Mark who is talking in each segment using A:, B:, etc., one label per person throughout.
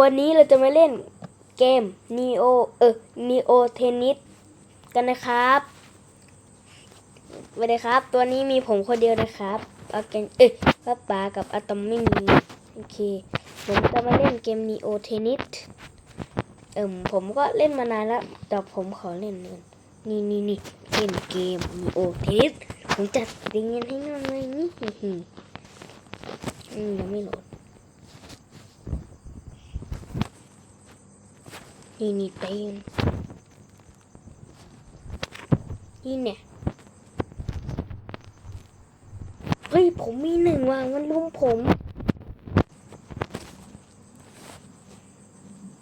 A: วันนี้เราจะมาเล่นเกม Neo เออ Neo Tennis กันนะครับสวัสดีครับ ตัวนี้มีผมคนเดียวนะครับอาเกนเอ้ยป้าป๋ากับอะตอมไม่มี โอเค ผมจะมาเล่นเกม Neo Tennis เอิ่มผมก็เล่นมานานแล้ว แต่ผมขอเล่นเล่นนี่นี่นี่เล่นเกม Neo Tennis ผมจัดเรียนให้ง่ายเลยนี่อืมยังไม่โหลด นี่นี่เต็มนี่เนี่ยเฮ้ยผมมีหนึ่งว่ะมันลุมผม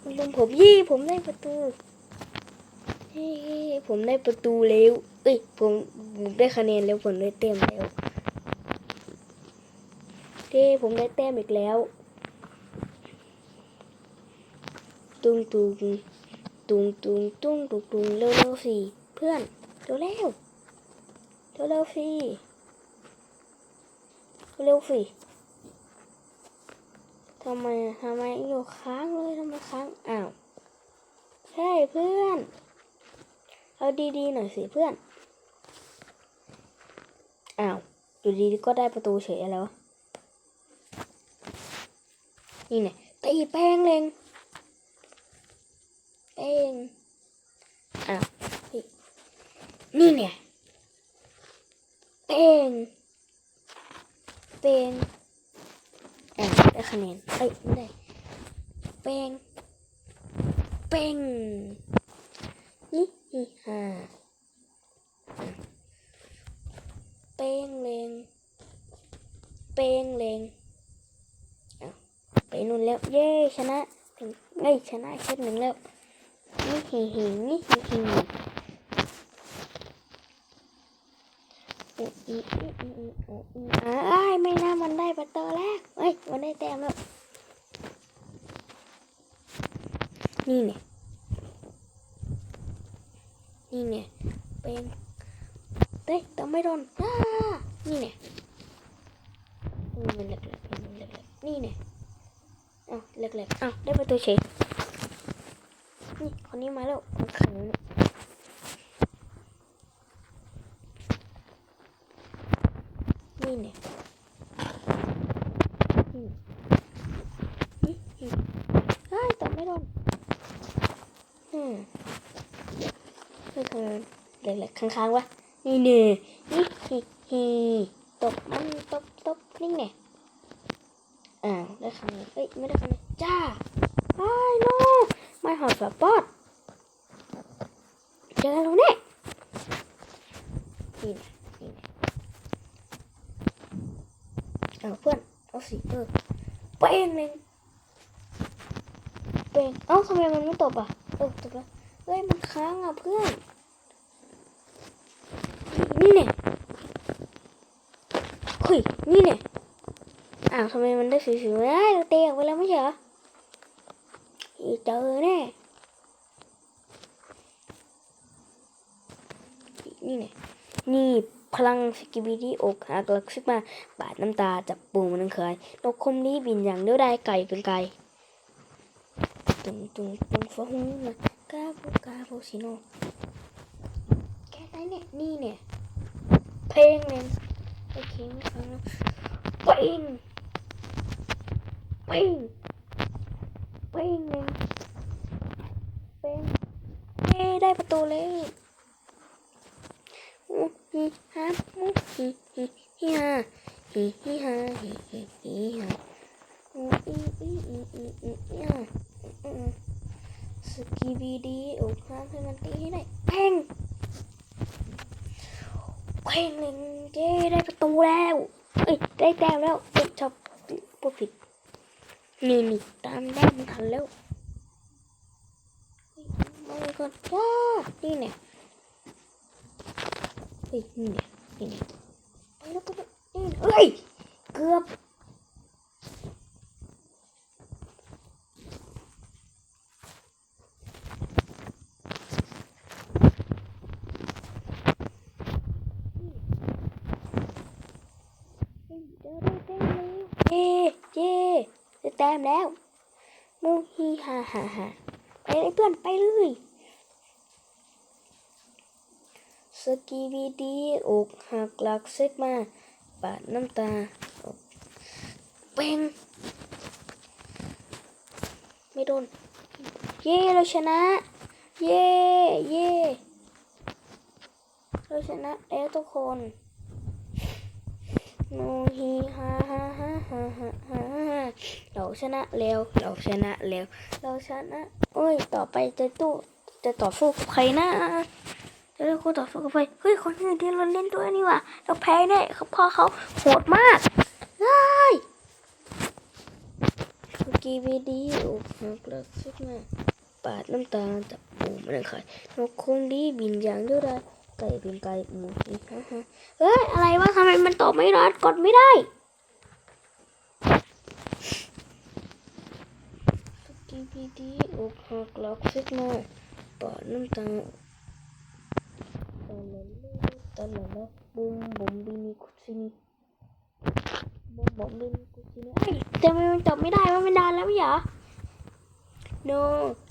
A: มันลุมผมยี่ผมได้ประตูเฮ้ยผมได้ประตูแล้วเอ้ยผมผมได้คะแนนแล้วผมได้เต็มแล้วเฮ้ผมได้แต้มอีกแล้ว ตุงตุงตุงตุงตุงตุงตุงเร็วเร็วสิเพื่อนเร็วเร็วเร็วเร็วสิเร็วสิทำไมทำไมอยู่ค้างเลยทำไมค้างอ้าวใช่เพื่อนเอาดีๆหน่อยสิเพื่อนอ้าวอยู่ดีก็ได้ประตูเฉยแล้วะนี่เนี่ยตีแป้งเลง เองอะเฮ้ยนี่เนี่ยเป้งเป้งอะได้คะแนนเอ้ยไม่ได้เป้งเป้งนี่นี่ฮ่าอะเป้งเลงเป้งเลงอะไปนู่นแล้ว เย้ชนะถึงเอ้ยชนะเซตหนึ่งแล้ว นี่หิหินี่หิหิอุ๊ยอีอีอีอีอ้ายไม่น่ามันได้ประตูแรกเอ้ยมันได้แต้มแล้วนี่เนี่ยนี่เนี่ยเป็นเต้ยแต่ไม่โดนอ้านี่เนี่ยนี่เล็กๆมันเล็กๆนี่เนี่ยอ้าวเล็กๆอ้าวได้ประตูเฉย นี่คนนี้มาแล้วคนขังเนี่ยนี่เนี่ยนี่นี่นี่เฮ้ยแต่ไม่โดนอืม นี่คือเล็กๆค้างๆวะนี่เนี่ยนี่ฮิฮิตบมันตบตบนี่เนี่ยอ้าได้คำนี้เอ้ยไม่ได้คำนี้จ้าไอ้โนไม่หอดแบบปอดเจอแล้วเนี่ยนี่นะนี่นะเอาเพื่อนเอาสิเออเป้งเลยเป้งเอ้าทำไมมันไม่ตบอะเออตบแล้ว เฮ้ย มันค้างอะเพื่อน นี่เนี่ยเฮ้ย นี่เนี่ยอ้าวทำไมมันได้สีสีไม่ได้เราเตะออกไปแล้วไม่ใช่เหรออีเจอแน่นี่ไงนี่พลังสกิบิดี้อกหักหลักซิกมาบาดน้ำตาจับปูมันนังเคยนกคมนี้บินอย่างเดียวได้ไก่เป็นไก่ตุงตุงตุงฟ้าหุงนะ กาโบกาโบซิโนแค่ไหนเนี่ย นี่เนี่ย เพลงเนี่ยโอเคไม่ฟังแล้วป้งป้งป้งเนี่ยเป้งเย้ได้ประตูเลยฮูฮิฮาฮูฮิฮิฮิฮาฮิฮิฮาฮิฮิฮิฮาฮูอีอีอีอีอีอีฮาอืม สกีบีดีโอกหักให้มันตีให้ได้เพ่งเพ่งเลยเย้ได้ประตูแล้วเอ้ยได้แต้มแล้วเจ็บชอบพูดผิดนี่นี่ตามได้มันทันแล้วมาเลยก่อนว้านี่เนี่ยเฮ้ยนี่เนี่ยนี่เนี่ยไปแล้วไปนี่เนี่ยเอ้ยเกือบเฮ้ยเจอได้แต้มแล้วเย้เย้ได้แต้มแล้วมูฮีฮ่าฮ่าฮ่าไปเลยเพื่อนไปเลยสกีบีดีอกหักหลักเซ็กมาปาดน้ำตาเป่งไม่โดน เย้เราชนะ เย้เย้เราชนะแล้วทุกคนโนฮีฮ่าฮ่าฮ่าฮ่าฮ่า เราชนะแล้วเราชนะแล้ว เราชนะโอ้ยต่อไปจะตู้จะต่อสู้กับใครนะจะเล่นคู่ต่อสู้กับใครเฮ้ยคนอื่นที่เราเล่นด้วยนี่ว่าเราแพ้แน่เขาเพอเขาโหดมากได้สกีวีดีอกหักหลักสุดมาปาดน้ำตาจับปูมันเลยค่ะนกคงดีบินอย่างเดียวได้ไก่เป็นไก่หมูอีฮ่าฮ่าเฮ้ยอะไรวะทำไมมันตอบไม่ได้กดไม่ได้ สกีบีดีอกหักหลักสุดมาปาดน้ำตาตาละละตาละละบุ้มบุ้มบินีคุซินีบุ้มบุ้มบินีคุซินีเอ้ยทำไมมันตอบไม่ได้ว่ามันนานแล้วไม่เหรอโน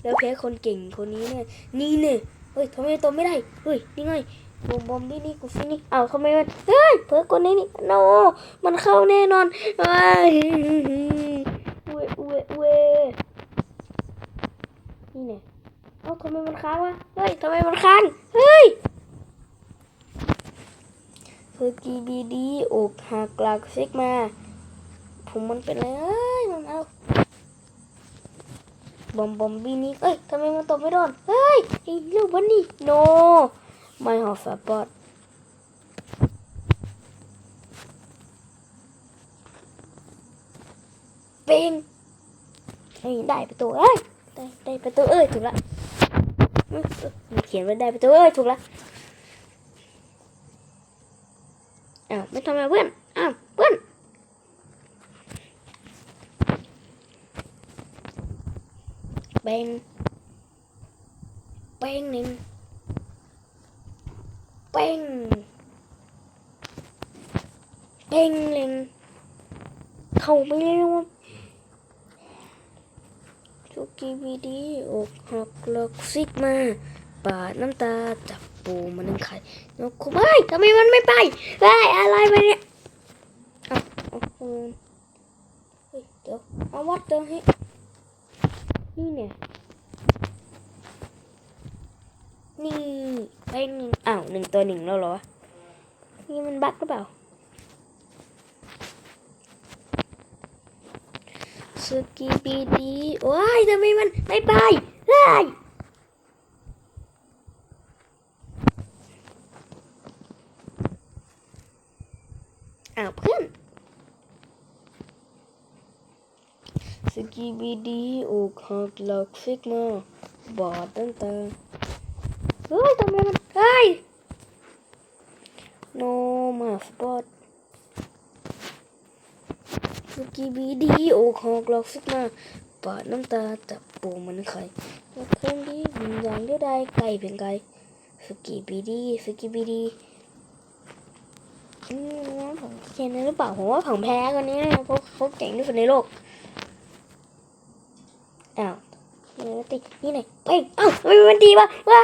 A: แล้วแพ้คนเก่งคนนี้เนี่ยนี่เนี่ยเฮ้ยทำไมตอบไม่ได้เฮ้ยนี่ไงบอมบอมบินี่กูฟินี่อ้าวทำไมมันเฮ้ยเพิ่คนนี้นี่โนมันเข้าแน่นอนเฮ้ยเว้เว้เว้ นี่เนี่ยเอ้าทำไมมันค้างวะ เฮ้ยทำไมมันค้าง เฮ้ยเพื่อกีบีดีอกหักหลักเซ็กมา ผมมันเป็นอะไรเอ้ยมันเอาบอมบอมบีนี่เอ้ยทำไมมันตบไม่โดนเฮ้ยไอ้ลูกวันนี้โนไม่หอฟาบอดเป่งเฮ้ได้ประตูเอ้ย ได้ได้ประตูเอ้ยถูกละมันเขียนไว้ได้ประตูเอ้ยถูกละอ้าวไม่ทำไมเพื่อนอ้าวเพื่อนเป่งเป่งหนึ่งเป่งเป่งหนึ่งเขาไปเร็วทุ กีวีดีอกหักเลิกซิกมาปาดน้ำตาจับปูมันนึงไข่นกคุบเฮ้ยทำไมมันไม่ไปเฮ้ยอะไรไปเนี่ยเอาเออเฮ้ยเดี๋ยวเอาวัดเดี๋ยวให้นี่เนี่ยนี่ไปหนึ่งอ้าวหนึ่งตัวหนึ่งแล้วเหรอนี่มันบั๊กหรือเปล่า สกีบีดีโอ้ยทำไมมันไม่ไปเฮ้ยอ้าวเพื่อนสกีบีดีโอกหักหลักซิกมาบอดตั้งแต่เฮ้ยทำไมมันเฮ้ย no มา สกีบีดีโอ้ของกลอกสุดมาปาดน้ำตาจับปูมันไข่เครื่องดีวิญญาณเดียวได้ไก่เป็นไก่สกีบีดีสกีบีดีอืมว่ผมเขียนหรือเปล่าผมว่าผมแพ้คนนี้นะเพราะเขาเก่งที่สุดในโลกอ้าวนไม่ติดนี่ไหนไปเอ้าทำไมมันดีวะวะ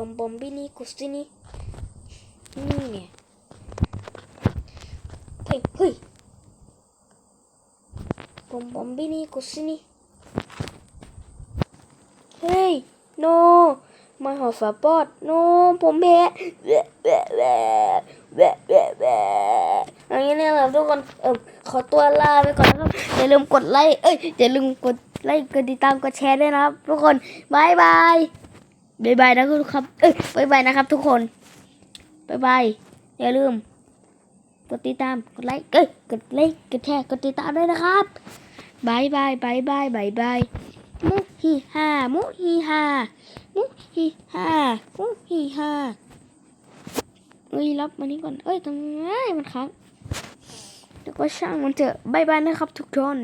A: บอมบอมบินี่กุสตินี่นี่ไงเฮ้ยเฮ้ยบอมบอมบินี่กุสตินี่เฮ้ยโนมาหอฝาปอดโนผมแพ้แวะแวะแวะแวะแวะแหวะอันนี้เนี่ยครับทุกคนเออขอตัวลาไปก่อนนะครับอย่าลืมกดไลค์เอ้ยอย่าลืมกดไลค์กดติดตามกดแชร์ด้วยนะครับ ทุกคนบายบาย บายบายนะครับ เอ้ยบายบายนะครับ ทุกคนบายบายอย่าลืม กดติดตาม กดไลค์ เอ้ย กดไลค์ กดแชร์ กดติดตามด้วยนะครับบายบายบายบายบายบายมุฮิฮามุฮิฮามุฮิฮามุฮิฮาเอ้ยรับมานี่ก่อน เอ้ยทำไมมันค้างแล้วก็ช่างมันเถอะบายบายนะครับทุกคน